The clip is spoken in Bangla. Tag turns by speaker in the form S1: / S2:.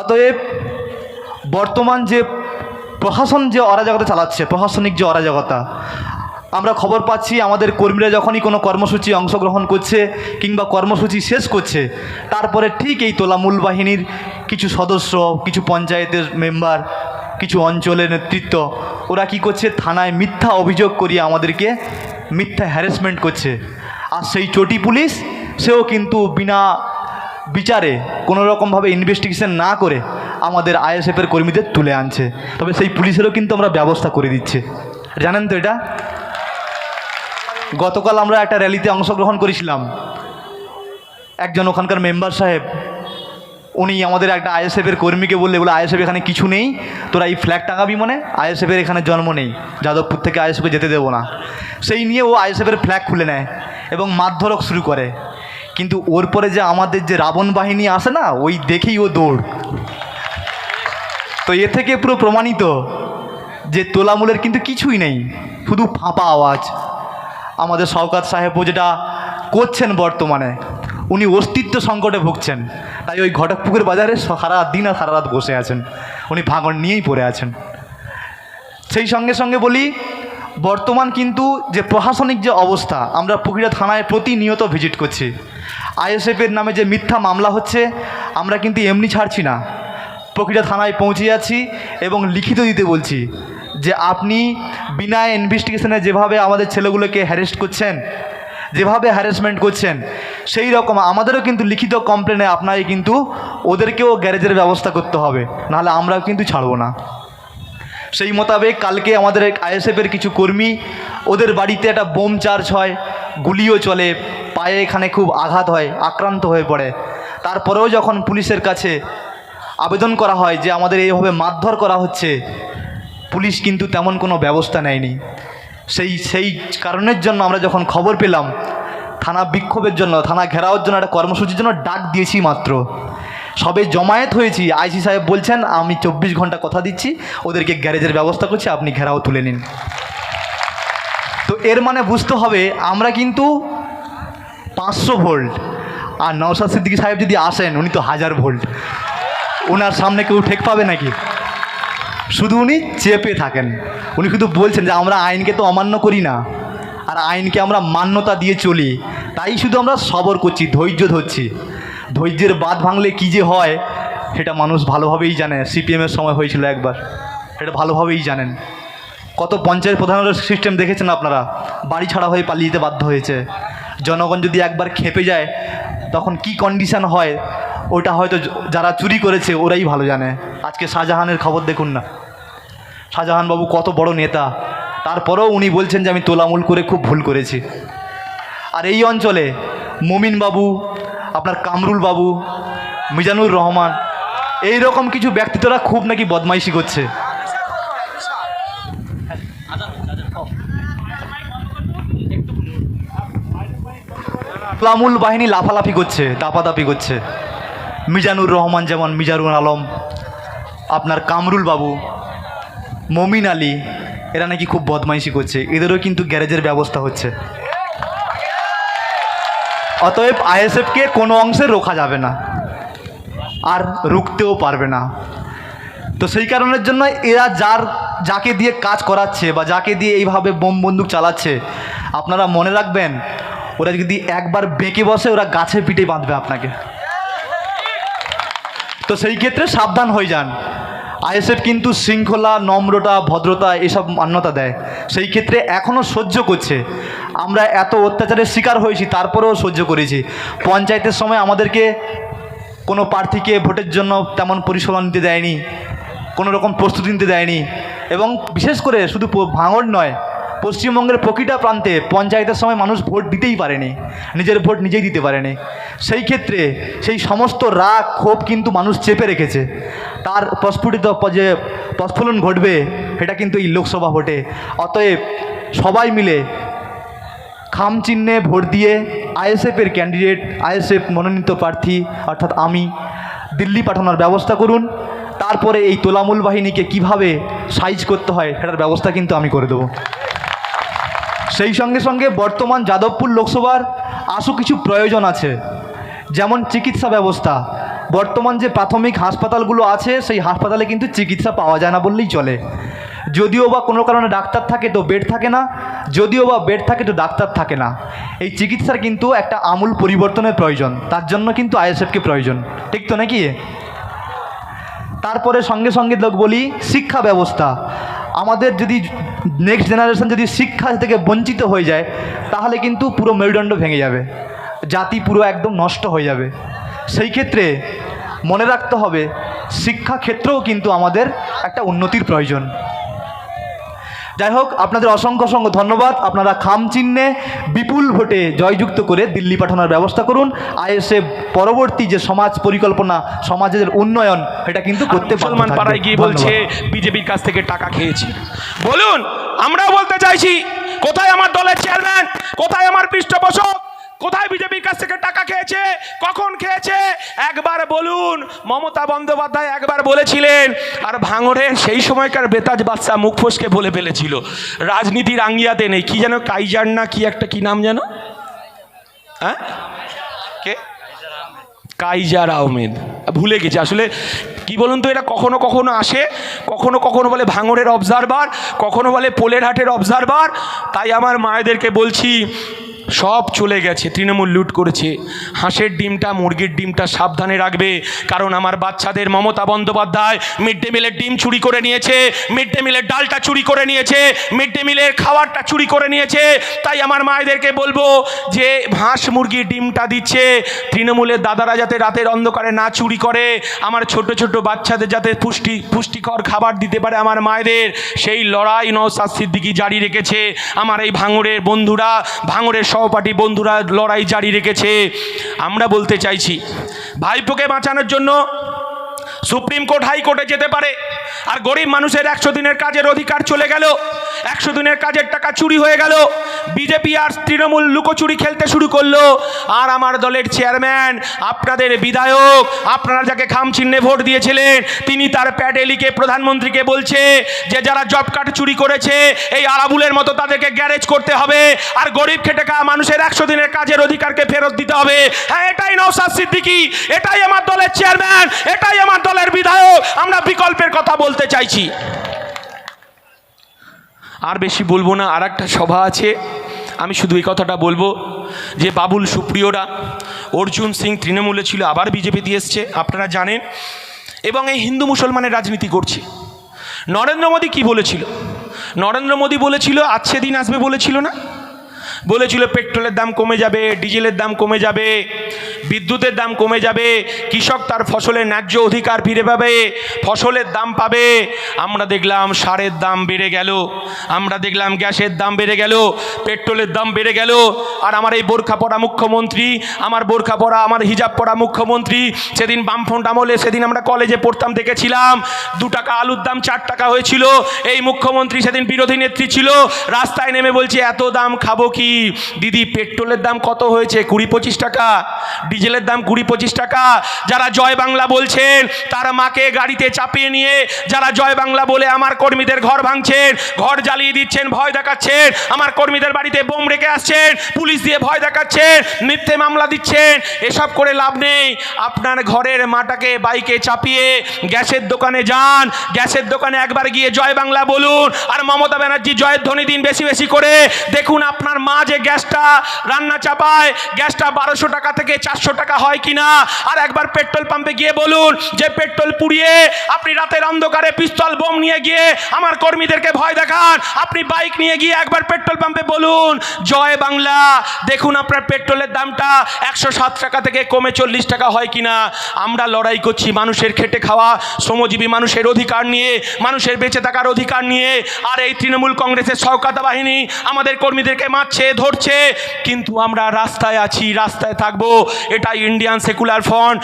S1: অতএব বর্তমান যে প্রশাসন যে অরাজকতা চালাচ্ছে, প্রশাসনিক যে অরাজকতা, আমরা খবর পাচ্ছি আমাদের কর্মীরা যখনই কোনো কর্মসূচি অংশগ্রহণ করছে কিংবা কর্মসূচি শেষ করছে, তারপরে ঠিক এই তোলামূল বাহিনীর কিছু সদস্য, কিছু পঞ্চায়েতের মেম্বার, কিছু অঞ্চলের নেতৃত্ব, ওরা কি করছে? থানায় মিথ্যা অভিযোগ করিয়ে আমাদেরকে মিথ্যা হ্যারাসমেন্ট করছে। আর সেই চটি পুলিশ, সেও কিন্তু বিনা বিচারে কোনো রকমভাবে ইনভেস্টিগেশন না করে আমাদের আইএসএফের কর্মীদের তুলে আনছে। তবে সেই পুলিশেরও কিন্তু আমরা ব্যবস্থা করে দিচ্ছে। জানেন তো এটা? গতকাল আমরা একটা র্যালিতে অংশগ্রহণ করেছিলাম। একজন ওখানকার মেম্বার সাহেব, উনি আমাদের একটা আইএসএফের কর্মীকে বললে, বলে, আইএসএফ এখানে কিছু নেই। তোরা এই ফ্ল্যাগ টাঙাবি মানে? আইএসএফের এখানে জন্ম নেই। যাদবপুর থেকে আইএসএফে যেতে দেবো না। সেই নিয়ে ও আইএসএফের ফ্ল্যাগ খুলে নেয় এবং মারধরক শুরু করে। কিন্তু ওর পরে যে আমাদের যে রাবণ বাহিনী আসে না, ওই দেখেই ও দৌড়। তো এ থেকে পুরো প্রমাণিত যে তোলামূলের কিন্তু কিছুই নেই, শুধু ফাঁপা আওয়াজ। আমাদের শওকাত সাহেবও যেটা করছেন বর্তমানে, উনি অস্তিত্ব সংকটে ভুগছেন। তাই ওই ঘটকপুকুর বাজারে সারা দিন আর সারা রাত বসে আছেন। উনি ভাঙন নিয়েই পড়ে আছেন। সেই সঙ্গে সঙ্গে বলি বর্তমান কিন্তু যে প্রশাসনিক যে অবস্থা, আমরা পুকুরিয়া থানায় প্রতিনিয়ত ভিজিট করছি। আইএসএফের নামে যে মিথ্যা মামলা হচ্ছে, আমরা কিন্তু এমনি ছাড়ছি না। প্রক্রিয়া থানায় পৌঁছে যাচ্ছি এবং লিখিত দিতে বলছি যে আপনি বিনা ইনভেস্টিগেশনে যেভাবে আমাদের ছেলেগুলোকে হ্যারেস্ট করছেন, যেভাবে হ্যারাসমেন্ট করছেন, সেই রকম আমাদেরও কিন্তু লিখিত কমপ্লেনে আপনাকে কিন্তু ওদেরকেও গ্যারেজের ব্যবস্থা করতে হবে। নাহলে আমরাও কিন্তু ছাড়বো না। সেই মোতাবেক কালকে আমাদের আইএসএফের কিছু কর্মী, ওদের বাড়িতে একটা বোম চার্জ হয়, গুলিও চলে, পায়ে এখানে খুব আঘাত হয়, আক্রান্ত হয়ে পড়ে। তারপরেও যখন পুলিশের কাছে আবেদন করা হয় যে আমাদের এইভাবে মারধর করা হচ্ছে, পুলিশ কিন্তু তেমন কোনো ব্যবস্থা নেয়নি। সেই সেই কারণের জন্য আমরা যখন খবর পেলাম, থানা বিক্ষোভের জন্য, থানা ঘেরাওর জন্য একটা কর্মসূচির জন্য ডাক দিয়েছি মাত্র। সবে জমায়েত হয়েছি। আইসি সাহেব বলছেন, আমি চব্বিশ ঘণ্টা কথা দিচ্ছি, ওদেরকে গ্যারেজের ব্যবস্থা করছি, আপনি ঘেরাও তুলে নিন। তো এর মানে বুঝতে হবে, আমরা কিন্তু পাঁচশো ভোল্ট, আর নওশাদ সিদ্দিকী সাহেব যদি আসেন, উনি তো হাজার ভোল্ট। ওনার সামনে কেউ ঠেক পাবে নাকি? শুধু উনি চেপে থাকেন। উনি শুধু বলছেন যে, আমরা আইনকে তো অমান্য করি না, আর আইনকে আমরা মান্যতা দিয়ে চলি। তাই শুধু আমরা সবর করছি, ধৈর্য ধরছি। ধৈর্যের বাদ ভাঙলে কী যে হয়, সেটা মানুষ ভালোভাবেই জানে। সিপিএমের সময় হয়েছিল একবার, সেটা ভালোভাবেই জানেন। কত পঞ্চায়েত প্রধানের সিস্টেম দেখেছেন আপনারা? বাড়ি ছাড়া হয়ে পালিয়ে যেতে বাধ্য হয়েছে। জনগণ যদি একবার খেপে যায়, তখন কি কন্ডিশন হয়, ওটা হয়তো যারা চুরি করেছে, ওরাই ভালো জানে। আজকে শাহজাহানের খবর দেখুন না। শাহজাহান বাবু কত বড় নেতা। তারপরেও উনি বলছেন যে, আমি তোলামূল করে খুব ভুল করেছি। আর এই অঞ্চলে মমিন বাবু আপনার কামরুল বাবু, মিজানুর রহমান এই রকম কিছু ব্যক্তিত্বরা খুব নাকি বদমাইশি করছে। তোলামূল বাহিনী লাফালাফি করছে, দাপাদাপি করছে। মিজানুর রহমান যেমন মিজানুর আলম, আপনার কামরুল বাবু, মমিন আলী, এরা নাকি খুব বদমাইশি করছে। এদেরও কিন্তু গ্যারেজের ব্যবস্থা হচ্ছে। অতএব আইএসএফকে কোনো অংশে রোখা যাবে না। আর রুখতেও পারবে না। তো সেই কারণের জন্য এরা যার, যাকে দিয়ে কাজ করাচ্ছে বা যাকে দিয়ে এইভাবে বোম বন্দুক চালাচ্ছে, আপনারা মনে রাখবেন, ওরা যদি একবার বেঁকে বসে, ওরা গাছে পিঠে বাঁধবে আপনাকে। তো সেই ক্ষেত্রে সাবধান হয়ে যান। আইএসএফ কিন্তু শৃঙ্খলা, নম্রতা, ভদ্রতা এসব মান্যতা দেয়। সেই ক্ষেত্রে এখনও সহ্য করছে। আমরা এত অত্যাচারের শিকার হয়েছি, তারপরেও সহ্য করেছি। পঞ্চায়েতের সময় আমাদেরকে কোনো প্রার্থীকে ভোটের জন্য তেমন পরিষেবা নিতে দেয়নি, কোনো রকম প্রস্তুতি নিতে দেয়নি এবং বিশেষ করে শুধু ভাঙড় নয়, পশ্চিমবঙ্গের প্রতিটা প্রান্তে পঞ্চায়েতের সময় মানুষ ভোট দিতেই পারেনি, নিজের ভোট নিজেই দিতে পারেনি। সেই ক্ষেত্রে সেই সমস্ত রাগ, ক্ষোভ কিন্তু মানুষ চেপে রেখেছে। তার প্রস্ফুটিত যে প্রস্ফুলন ঘটবে, সেটা কিন্তু এই লোকসভা ভোটে। অতএব সবাই মিলে খাম চিহ্নে ভোট দিয়ে আইএসএফের ক্যান্ডিডেট আইএসএফ মনোনীত প্রার্থী, অর্থাৎ আমি, দিল্লি পাঠানোর ব্যবস্থা করুন। তারপরে এই তোলামূল বাহিনীকে কীভাবে সাইজ করতে হয়, সেটার ব্যবস্থা কিন্তু আমি করে দেবো। সেই সঙ্গে সঙ্গে বর্তমান যাদবপুর লোকসভার আশু কিছু প্রয়োজন আছে, যেমন চিকিৎসা ব্যবস্থা। বর্তমান যে প্রাথমিক হাসপাতালগুলো আছে, সেই হাসপাতালে কিন্তু চিকিৎসা পাওয়া যায় না বললেই চলে। যদিও বা কোনো কারণে ডাক্তার থাকে তো বেড থাকে না, যদিও বা বেড থাকে তো ডাক্তার থাকে না। এই চিকিৎসার কিন্তু একটা আমূল পরিবর্তনের প্রয়োজন, তার জন্য কিন্তু আইএসএফকে প্রয়োজন। ঠিক তো নাকি? তারপরে সঙ্গে সঙ্গে লোক বলি, শিক্ষা ব্যবস্থা। আমাদের যদি নেক্সট জেনারেশন যদি শিক্ষা থেকে বঞ্চিত হয়ে যায়, তাহলে কিন্তু পুরো মেরুদণ্ড ভেঙে যাবে। জাতি পুরো একদম নষ্ট হয়ে যাবে। সেই ক্ষেত্রে মনে রাখতে হবে শিক্ষা ক্ষেত্রেও কিন্তু আমাদের একটা উন্নতির প্রয়োজন। যাই হোক আপনাদের অসংখ্য অসংখ্য ধন্যবাদ। আপনারা খাম চিহ্নে বিপুল ভোটে জয়যুক্ত করে দিল্লি পাঠানোর ব্যবস্থা করুন। আইএসএফ পরবর্তী যে সমাজ পরিকল্পনা সমাজের উন্নয়ন এটা কিন্তু করতে
S2: মুসলমান। পাড়ায় গিয়ে বলছে বিজেপির কাছ থেকে টাকা খেয়েছি। বলুন আমরাও বলতে চাইছি কোথায় আমার দলের চেয়ারম্যান কোথায় আমার পৃষ্ঠপোষক? কোথায় বিজেপির কাছ থেকে টাকা খেয়েছে? কখন খেয়েছে? একবার বলুন। মমতা বন্দ্যোপাধ্যায় একবার বলেছিলেন, আর ভাঙড়ের সেই সময়কার বেতাজ বাচ্চা মুখ ফসকে বলে ফেলেছিল রাজনীতির আঙ্গিয়াতে নেই। কি যেন কাইজার না কি একটা, কি নাম যেন? হ্যাঁ? কে? কাইজার আহমেদ। ভুলে গেছে, আসলে কি বলুন তো, এটা কখনো কখনো আসে, কখনো কখনো বলে ভাঙড়ের অবজারভার কখনো বলে পোলের হাটের অবজারভার তাই আমার মায়েদেরকে বলছি সব চলে গেছে, তৃণমূল লুট করেছে। হাঁসের ডিমটা, মুরগির ডিমটা সাবধানে রাখবে, কারণ আমার বাচ্চাদের মমতা বন্দ্যোপাধ্যায় মিড ডে মিলের ডিম চুরি করে নিয়েছে মিড ডে মিলের ডালটা চুরি করে নিয়েছে মিড ডে মিলের খাবারটা চুরি করে নিয়েছে। তাই আমার মায়েদেরকে বলব যে, হাঁস মুরগির ডিমটা দিচ্ছে, তৃণমূলের দাদারা যাতে রাতের অন্ধকারে না চুরি করে, আমার ছোট ছোট বাচ্চাদের যাতে পুষ্টি, পুষ্টিকর খাবার দিতে পারে আমার মায়েদের, সেই লড়াই নৌসাদ সিদ্দিকি জারি রেখেছে। আমার এই ভাঙড়ের বন্ধুরা, ভাঙড়ের সহপাঠী বন্ধুরা লড়াই জারি রেখেছে। আমরা বলতে চাইছি, ভাইপোকে বাঁচানোর জন্য সুপ্রিম কোর্ট হাইকোর্টে যেতে পারে। আর গরিব মানুষের একশো দিনের কাজের অধিকার চলে গেল। একশো দিনের কাজের টাকা চুরি হয়ে গেল। বিজেপি আর তৃণমূল লুকোচুরি খেলতে শুরু করল। আর আমার দলের চেয়ারম্যান, আপনাদের বিধায়ক, আপনারা যাকে খাম চিহ্নে ভোট দিয়েছিলেন, তিনি তার প্যাডে লিখে প্রধানমন্ত্রীকে বলছে যে, যারা জব কার্ড চুরি করেছে, এই আরাবুলের মতো তাদেরকে গ্যারেজ করতে হবে। আর গরিব খেটে খাওয়া মানুষের একশো দিনের কাজের অধিকারকে ফেরত দিতে হবে। হ্যাঁ এটাই নৌসাদ সিদ্দিকি, এটাই আমার দলের চেয়ারম্যান, এটাই আমার দলের বিধায়ক। আমরা বিকল্পের কথা বলতে চাইছি। আর বেশি বলব না আর একটা সভা আছে। আমি শুধু এই কথাটা বলব যে, বাবুল সুপ্রিয়রা, অর্জুন সিং তৃণমূলে ছিল, আবার বিজেপিতে এসছে, আপনারা জানেন। এবং এই হিন্দু মুসলমানের রাজনীতি করছে। নরেন্দ্র মোদী কি বলেছিল? নরেন্দ্র মোদী বলেছিল আজকে দিন আসবে বলেছিল না? বলেছিল, পেট্রোলের দাম কমে যাবে, ডিজেলের দাম কমে যাবে বিদ্যুতের দাম কমে যাবে, কৃষক তার ফসলের ন্যায্য অধিকার ফিরে পাবে, ফসলের দাম পাবে। আমরা দেখলাম সারের দাম বেড়ে গেল, আমরা দেখলাম গ্যাসের দাম বেড়ে গেল, পেট্রোলের দাম বেড়ে গেল, আর আমার এই বোরখা পড়া মুখ্যমন্ত্রী, আমার বোরখা পড়া আমার হিজাব পড়া মুখ্যমন্ত্রী, সেদিন বামফ্রন্ট আমলে, সেদিন আমরা কলেজে পড়তাম, দেখেছিলাম, দু টাকা আলুর দাম চার টাকা হয়েছিল, এই মুখ্যমন্ত্রী সেদিন বিরোধী নেত্রী ছিল, রাস্তায় নেমে বলছে, এত দাম খাব কি? দিদি, পেট্রোলের দাম কত হয়েছে? কুড়ি পঁচিশ টাকা। ডিজেলের দাম কুড়ি পঁচিশ টাকা। যারা জয় বাংলা বলছেন, তারা মাকে গাড়িতে চাপিয়ে নিয়ে, যারা জয় বাংলা বলে আমার কর্মীদের ঘর ভাঙছেন, ঘর জ্বালিয়ে দিচ্ছেন, ভয় দেখাচ্ছেন, আমার কর্মীদের বাড়িতে বোম রেখে আসছেন, পুলিশ দিয়ে ভয় দেখাচ্ছেন, মিথ্যে মামলা দিচ্ছেন, এসব করে লাভ নেই। আপনার ঘরের মাটাকে বাইকে চাপিয়ে গ্যাসের দোকানে যান, গ্যাসের দোকানে একবার গিয়ে জয় বাংলা বলুন, আর মমতা ব্যানার্জি জয়ের ধ্বনি দিন বেশি বেশি করে। দেখুন আপনার মা যে গ্যাসটা রান্না চাপায়, গ্যাসটা বারোশো টাকা থেকে চারশো টাকা হয় কিনা? আর একবার পেট্রোল পাম্পে গিয়ে বলুন, যে পেট্রোল পুড়িয়ে আপনি রাতের অন্ধকারে পিস্তল বোম নিয়ে গিয়ে আমার কর্মীদেরকে ভয় দেখান, আপনি বাইক নিয়ে গিয়ে একবার পেট্রোল পাম্পে বলুন, জয় বাংলা। দেখুন আপনার পেট্রোলের দামটা একশো সাত টাকা থেকে কমে চল্লিশ টাকা হয় কিনা। আমরা লড়াই করছি মানুষের খেটে খাওয়া, শ্রমজীবী মানুষের অধিকার নিয়ে, মানুষের বেঁচে থাকার অধিকার নিয়ে। আর এই তৃণমূল কংগ্রেসের সহকাতা বাহিনী আমাদের কর্মীদেরকে মারছে, ধরছে। কিন্তু আমরা রাস্তায় আছি, রাস্তায় থাকব। এটা ইন্ডিয়ান সেকুলার ফ্রন্ট